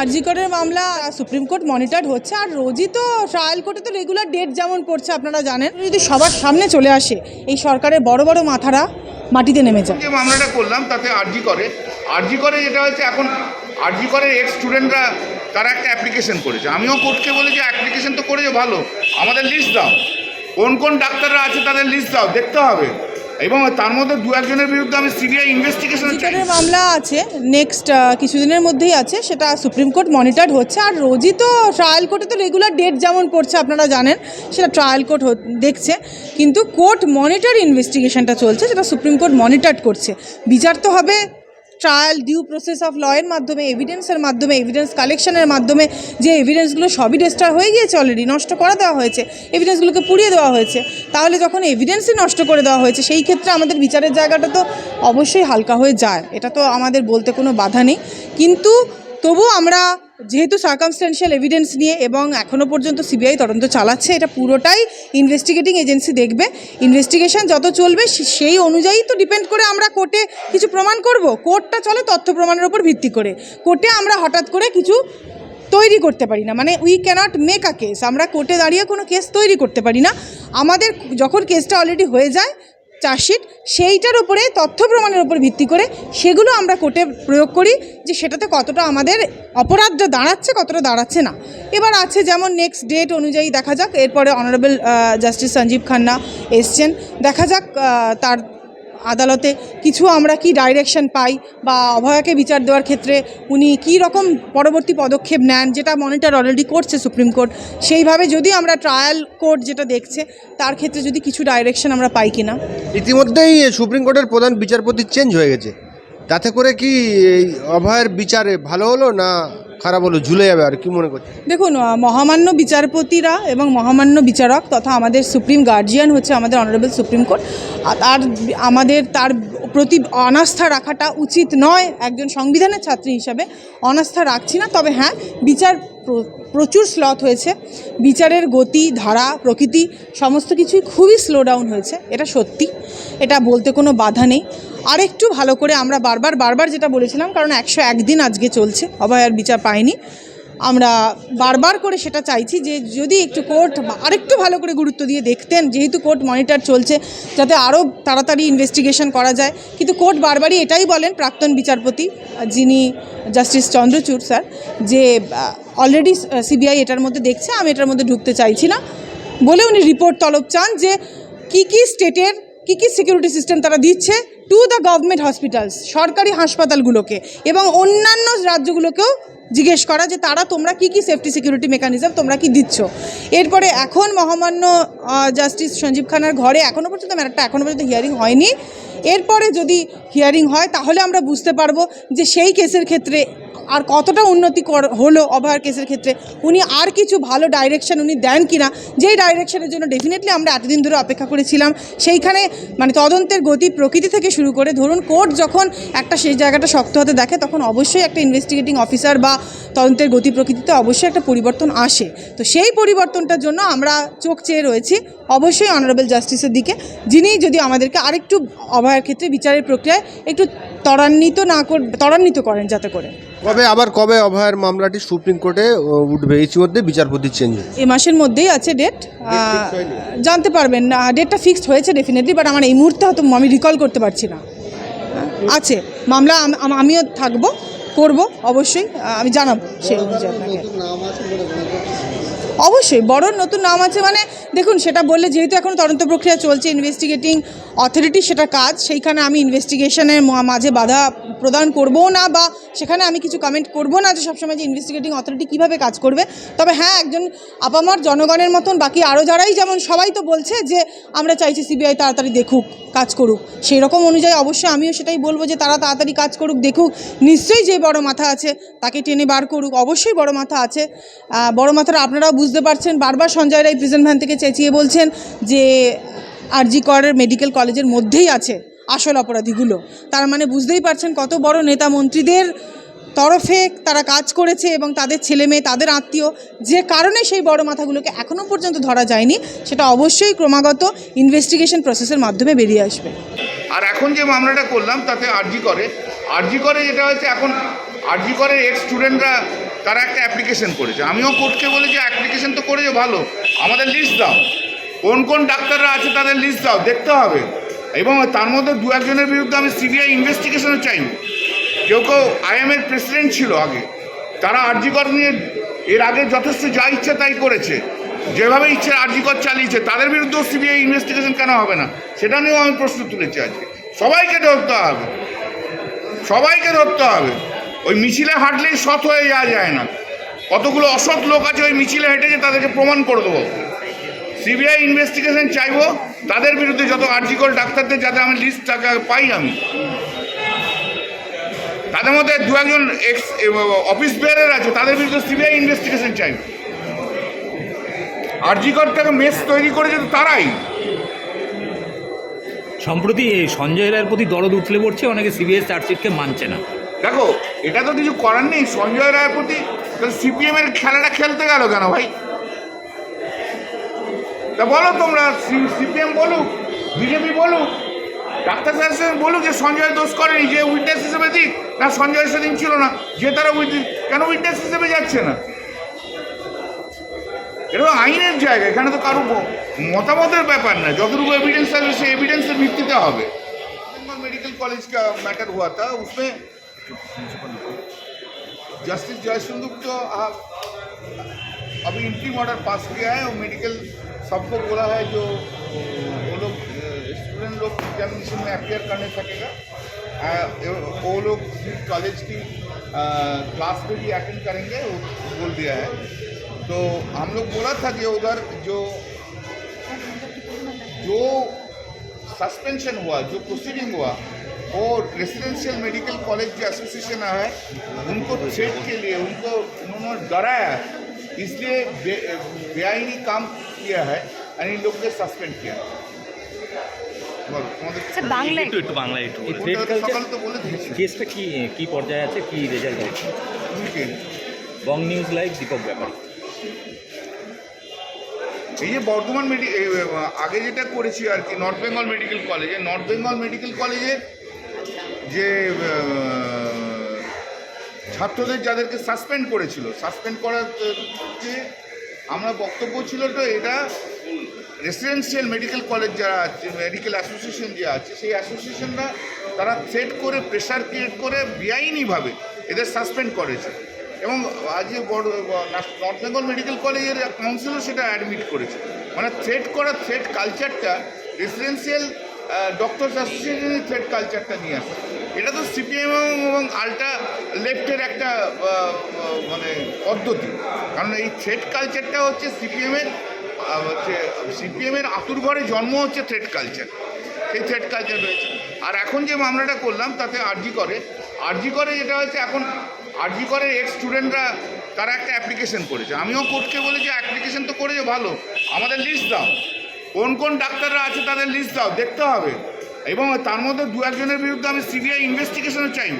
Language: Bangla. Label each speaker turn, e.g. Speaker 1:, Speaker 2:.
Speaker 1: আরজিকরের মামলা সুপ্রিম কোর্ট মনিটর হচ্ছে, আর রোজই তো ট্রায়াল কোর্টে তো রেগুলার ডেট যেমন পড়ছে, আপনারা জানেন। যদি সবার সামনে চলে আসে, এই সরকারের বড় বড় মাথারা মাটিতে নেমে যায়।
Speaker 2: যে মামলাটা করলাম, তাতে আরজি করে। আরজি করে যেটা হচ্ছে এখন আরজি করে এক্স স্টুডেন্টরা তারা একটা অ্যাপ্লিকেশন করেছে। আমিও কোর্টকে বলি যে অ্যাপ্লিকেশন তো করেছে, ভালো। আমাদের লিস্ট দাও। কোন কোন ডাক্তাররা আছে, তাদের লিস্ট দাও। দেখতে হবে। এবং তার মধ্যে দু একজনের বিরুদ্ধে আমি সিবিআই ইনভেস্টিগেশন
Speaker 1: মামলা আছে নেক্সট কিছুদিনের মধ্যেই আছে সেটা সুপ্রিম কোর্ট মনিটর হচ্ছে। আর রোজই তো ট্রায়াল কোর্টে তো রেগুলার ডেট যেমন পড়ছে আপনারা জানেন সেটা ট্রায়াল কোর্ট দেখছে। কিন্তু কোর্ট মনিটর ইনভেস্টিগেশনটা চলছে সেটা সুপ্রিম কোর্ট মনিটর করছে। বিচার তো হবে ট্রায়াল ডিউ প্রসেস অফ লয়ের মাধ্যমে এভিডেন্সের মাধ্যমে এভিডেন্স কালেকশনের মাধ্যমে যে এভিডেন্সগুলো সবই ডিস্টার হয়ে গিয়েছে অলরেডি নষ্ট করে দেওয়া হয়েছে এভিডেন্সগুলোকে পুড়িয়ে দেওয়া হয়েছে, তাহলে যখন এভিডেন্সই নষ্ট করে দেওয়া হয়েছে, সেই ক্ষেত্রে আমাদের বিচারের জায়গাটা তো অবশ্যই হালকা হয়ে যায়, এটা তো আমাদের বলতে কোনো বাধা নেই, কিন্তু তবু আমরা যেহেতু সার্কামস্টেন্সিয়াল এভিডেন্স নিয়ে এবং এখনও পর্যন্ত সিবিআই তদন্ত চালাচ্ছে, এটা পুরোটাই ইনভেস্টিগেটিং এজেন্সি দেখবে। ইনভেস্টিগেশন যত চলবে সেই অনুযায়ী তো ডিপেন্ড করে আমরা কোর্টে কিছু প্রমাণ করব। কোর্টটা চলে তথ্য প্রমাণের উপর ভিত্তি করে। কোর্টে আমরা হঠাৎ করে কিছু তৈরি করতে পারি না। মানে we can't make a case আমরা কোর্টে দাঁড়িয়ে কোনো কেস তৈরি করতে পারি না। আমাদের যখন কেসটা অলরেডি হয়ে যায় চার্জশিট, সেইটার উপরে, তথ্য প্রমাণের উপর ভিত্তি করে সেগুলো আমরা কোর্টে প্রয়োগ করি যে সেটাতে কতটা আমাদের অপরাধটা দাঁড়াচ্ছে, কতটা দাঁড়াচ্ছে না। এবার আছে যেমন নেক্সট ডেট অনুযায়ী দেখা যাক, এরপরে অনারেবল জাস্টিস সঞ্জীব খান্না এসছেন। দেখা যাক তার আদালতে কিছু আমরা কি ডাইরেকশন পাই বা অভয়াকে বিচার দেওয়ার ক্ষেত্রে উনি কি রকম পরবর্তী পদক্ষেপ নেন যেটা মনিটর অলরেডি করছে সুপ্রিম কোর্ট সেইভাবে যদি আমরা ট্রায়াল কোর্ট যেটা দেখছে, তার ক্ষেত্রে যদি কিছু ডাইরেকশন আমরা পাই কিনা?
Speaker 3: ইতিমধ্যেই সুপ্রিম কোর্টের প্রধান বিচারপতি চেঞ্জ হয়ে গেছে। তাতে করে কি অভয়ের বিচারে ভালো হলো না খারাপ হলো, ঝুলে যাবে আর কি মনে করছে
Speaker 1: দেখুন মহামান্য বিচারপতিরা এবং মহামান্য বিচারক তথা আমাদের সুপ্রিম গার্জিয়ান হচ্ছে আমাদের অনারেবল সুপ্রিম কোর্ট, আর তার আমাদের তার প্রতি অনাস্থা রাখাটা উচিত নয়, একজন সংবিধানের ছাত্রী হিসাবে অনাস্থা রাখছি না। তবে হ্যাঁ বিচার প্রচুর স্লথ হয়েছে। বিচারের গতি, ধারা, প্রকৃতি, সমস্ত কিছুই খুবই স্লো ডাউন হয়েছে, এটা সত্যি। এটা বলতে কোনো বাধা নেই। আরেকটু ভালো করে আমরা বারবার বারবার যেটা বলেছিলাম, কারণ একশো একদিন আজকে চলছে, অভয়ার বিচার পায়নি আমরা বারবার করে সেটা চাইছি যে যদি একটু কোর্ট আরেকটু ভালো করে গুরুত্ব দিয়ে দেখতেন, যেহেতু কোর্ট মনিটর চলছে, যাতে আরও তাড়াতাড়ি ইনভেস্টিগেশন করা যায়। কিন্তু কোর্ট বারবারই এটাই বলেন প্রাক্তন বিচারপতি, যিনি জাস্টিস চন্দ্রচূড় স্যার যে অলরেডি সিবিআই এটার মধ্যে দেখছে, আমি এটার মধ্যে ঢুকতে চাইছি না। বলে উনি রিপোর্ট তলব চান যে, কি কি স্টেটের কি কী সিকিউরিটি সিস্টেম তারা দিচ্ছে? টু দ্য গভর্নমেন্ট হসপিটালস সরকারি হাসপাতালগুলোকে এবং অন্যান্য রাজ্যগুলোকেও জিজ্ঞেস করা যে তারা তোমরা কি কি সেফটি সিকিউরিটি মেকানিজম তোমরা কি দিচ্ছ? এরপরে এখন মহামান্য জাস্টিস সঞ্জীব খানার ঘরে এখনও পর্যন্ত ম্যাটারটা এখনও পর্যন্ত হিয়ারিং হয়নি। এরপরে যদি হিয়ারিং হয়, তাহলে আমরা বুঝতে পারব যে সেই কেসের ক্ষেত্রে আর কতটা উন্নতি কর- হলো অভয়ার কেসের ক্ষেত্রে, উনি আর কিছু ভালো ডাইরেকশন উনি দেন কিনা, যেই ডাইরেকশনের জন্য ডেফিনেটলি আমরা এতদিন ধরে অপেক্ষা করেছিলাম, সেইখানে মানে তদন্তের গতি প্রকৃতি থেকে শুরু করে, ধরুন কোর্ট যখন একটা সেই জায়গাটা শক্ত হতে দেখে, তখন অবশ্যই একটা ইনভেস্টিগেটিং অফিসার বা তদন্তের গতি প্রকৃতিতে অবশ্যই একটা পরিবর্তন আসে। তো সেই পরিবর্তনটার জন্য আমরা চোখ চেয়ে রয়েছি, অবশ্যই অনারেবল জাস্টিসের দিকে, যিনি যদি আমাদেরকে আরেকটু অভয়ার ক্ষেত্রে বিচারের প্রক্রিয়ায় একটু ত্বরান্বিত না কর, ত্বরান্বিত করেন যাতে করে।
Speaker 3: কবে আবার কবে অভয়ের মামলাটি সুপ্রিম কোর্টে উঠবে? ইতিমধ্যে বিচারপতি চেঞ্জ
Speaker 1: এই মাসের মধ্যেই আছে ডেট জানতে পারবেন না। ডেটটা ফিক্সড হয়েছে ডেফিনেটলি বাট আমার এই মুহূর্তে হয়তো আমি রিকল করতে পারছি না। আছে। মামলা আম- আম- আমিও থাকব করব অবশ্যই। আমি জানাব সেই অনুযায়ী আপনাকে। অবশ্যই, বড় নতুন নাম আছে মানে দেখুন, সেটা বললে যেহেতু এখন তদন্ত প্রক্রিয়া চলছে ইনভেস্টিগেটিং অথরিটি সেটা কাজ, সেইখানে আমি ইনভেস্টিগেশনের মাঝে বাধা প্রদান করব না বা সেখানে আমি কিছু কমেন্ট করব না যে সবসময় যে ইনভেস্টিগেটিং অথরিটি কীভাবে কাজ করবে। তবে হ্যাঁ একজন আপামার জনগণের মতন, বাকি আরও যারাই যেমন, সবাই তো বলছে যে আমরা চাইছি সিবিআই তাড়াতাড়ি দেখুক, কাজ করুক। সেই রকম অনুযায়ী অবশ্যই আমিও সেটাই বলব যে তারা তাড়াতাড়ি কাজ করুক, দেখুক, নিশ্চয়ই যে বড় মাথা আছে তাকে টেনে বার করুক, অবশ্যই বড় মাথা আছে। বড় মাথারা আপনারাও বুঝতে পারছেন, বারবার সঞ্জয় রায় প্রিজন ভ্যান থেকে চেঁচিয়ে বলছেন যে আরজি করের মেডিকেল কলেজের মধ্যেই আছে আসল অপরাধীগুলো। তার মানে বুঝতেই পারছেন কত বড় নেতা মন্ত্রীদের তরফে তারা কাজ করেছে এবং তাদের ছেলে মেয়ে, তাদের আত্মীয়, যে কারণে সেই বড় মাথাগুলোকে এখনও পর্যন্ত ধরা যায়নি, সেটা অবশ্যই ক্রমাগত ইনভেস্টিগেশন প্রসেসের মাধ্যমে বেরিয়ে আসবে।
Speaker 2: আর এখন যে মামলাটা করলাম, তাতে আরজি করে আরজি করে যেটা হচ্ছে এখন আরজি করে এক্স স্টুডেন্টরা তারা একটা অ্যাপ্লিকেশন করেছে। আমিও কোর্টকে বলেছি অ্যাপ্লিকেশন তো করেছে, ভালো। আমাদের লিস্ট দাও। কোন কোন ডাক্তাররা আছে তাদের লিস্ট দাও, দেখতে হবে। এবং তার মধ্যে দু একজনের বিরুদ্ধে আমি সিবিআই ইনভেস্টিগেশনও চাই কেউ কেউ আইএমের প্রেসিডেন্ট ছিল আগে। তারা আরজিকর নিয়ে এর আগে যথেষ্ট যা ইচ্ছে তাই করেছে। যেভাবে ইচ্ছে আরজিকর চালিয়েছে, তাদের বিরুদ্ধেও সিবিআই ইনভেস্টিগেশন কেন হবে না? সেটা নিয়েও আমি প্রশ্ন তুলেছি আজকে। সবাইকে ধরতে হবে। সবাইকে ধরতে হবে। ওই মিছিলে হাঁটলেই সৎ হয়ে যাওয়া যায় না। কতগুলো অসৎ লোক আছে ওই মিছিলে হেঁটেছে, তাদেরকে প্রমাণ করে দেবো। সিবিআই ইনভেস্টিগেশন চাইব, তাদের বিরুদ্ধে যত আর্জিকল ডাক্তারদের যাতে আমি লিস্ট টাকা পাই আমি। তাদের মধ্যে দু একজন এক্স অফিস বেয়ারের আছে, তাদের বিরুদ্ধে সিবিআই ইনভেস্টিগেশন চাই আরজিকরটাকে মেস তৈরি করেছে তো তারাই।
Speaker 4: সম্প্রতি সঞ্জয় রায়ের প্রতি দরদ উঠলে পড়ছে, অনেকে সিবিএস চার্জশিটকে মানছে না।
Speaker 2: দেখো এটা তো কিছু করার নেই সঞ্জয় রায়ের প্রতি সিপিএম এর খেলাটা খেলতে গেল কেন ভাই তা বলো তোমরা সিপিএম বলুক বিজেপি বলুক ডাক্তার সাহেব বলুক যে সঞ্জয় দোষ করেনি যে উইটনেস হিসেবে দিক না সঞ্জয় সেদিন ছিল না যে তারা উইটনেস কেন উইটনেস হিসেবে যাচ্ছে না এটা তো আইনের জায়গা এখানে তো কারো ব- মতামতের ব্যাপার না যতটুকু एविडेंस আছে সেই এভিডেন্সের ভিত্তিতে হবে बंगाल मेडिकल कॉलेज का मैटर हुआ था उसमें जस्टिस जयसुंदर तो अभी इंट्री ऑर्डर पास किया है और मेडिकल सबको बोला है जो, वो लोग स्टूडेंट लोग एग्जामिनेशन में अपियर करने सकेगा। वो लोग कॉलेज की क्लास में भी अटेंड करेंगे, वो बोल दिया है। तो हम लोग बोला था कि उधर जो जो सस्पेंशन हुआ, जो प्रोसीडिंग हुआ वो रेसिडेंशियल मेडिकल कॉलेज जो एसोसिएशन है उनको थ्रेट के लिए उनको उन्होंने डराया है। इसलिए बे, बेआईनी काम किया है और इन लोग ने सस्पेंड किया বলো, তোমাদের
Speaker 5: স্যার বাংলায়
Speaker 4: একটু একটু বাংলায় একটু এই
Speaker 2: ওটা
Speaker 4: থ্রেড
Speaker 2: তো
Speaker 4: কালচার
Speaker 2: সকালে তো বলে দিয়েছি
Speaker 4: কেসটা কি কি পর্যায়ে আছে কি রেজাল্ট হয়েছে
Speaker 2: তুমি কে?
Speaker 4: Bong news live Dipak Byapari
Speaker 2: এই যে বর্ধমান মেডি এই, আহ, আগে যেটা করেছি আর কি নর্থ বেঙ্গল মেডিকেল কলেজে নর্থ বেঙ্গল মেডিকেল কলেজে যে ছাত্রদের যাদেরকে সাসপেন্ড করেছিল। সাসপেন্ড করার যে আমরা বক্তব্য ছিল তো এটা রেসিডেন্সিয়াল মেডিকেল কলেজ যারা আছে মেডিকেল অ্যাসোসিয়েশন যে আছে, সেই অ্যাসোসিয়েশনরা তারা থ্রেট করে প্রেশার ক্রিয়েট করে, বেআইনিভাবে এদের সাসপেন্ড করেছে। এবং আজ যে বড় নর্থ বেঙ্গল মেডিকেল কলেজের কাউন্সিলও সেটা অ্যাডমিট করেছে। মানে থ্রেট করা থ্রেট কালচারটা রেসিডেন্সিয়াল ডক্টরস অ্যাসোসিয়েশনের থ্রেড কালচারটা নিয়ে আসে। এটা তো সিপিএম এবং আল্টা লেফটের একটা মানে পদ্ধতি। কারণ এই থ্রেড কালচারটা হচ্ছে সিপিএমের হচ্ছে সিপিএমের আতুর ঘরে জন্ম হচ্ছে থ্রেড কালচার সেই থ্রেড কালচার রয়েছে। আর এখন যে মামলাটা করলাম, তাতে আরজি করে। আরজি করে যেটা হচ্ছে এখন আরজি করে এক্স স্টুডেন্টরা তারা একটা অ্যাপ্লিকেশন করেছে। আমিও কোর্টকে বলেছি অ্যাপ্লিকেশন তো করেছে, ভালো। আমাদের লিস্ট দাও। কোন কোন ডাক্তাররা আছে তাদের লিস্ট দাও, দেখতে হবে। এবং তার মধ্যে দু একজনের বিরুদ্ধে আমি সিবিআই ইনভেস্টিগেশনও চাই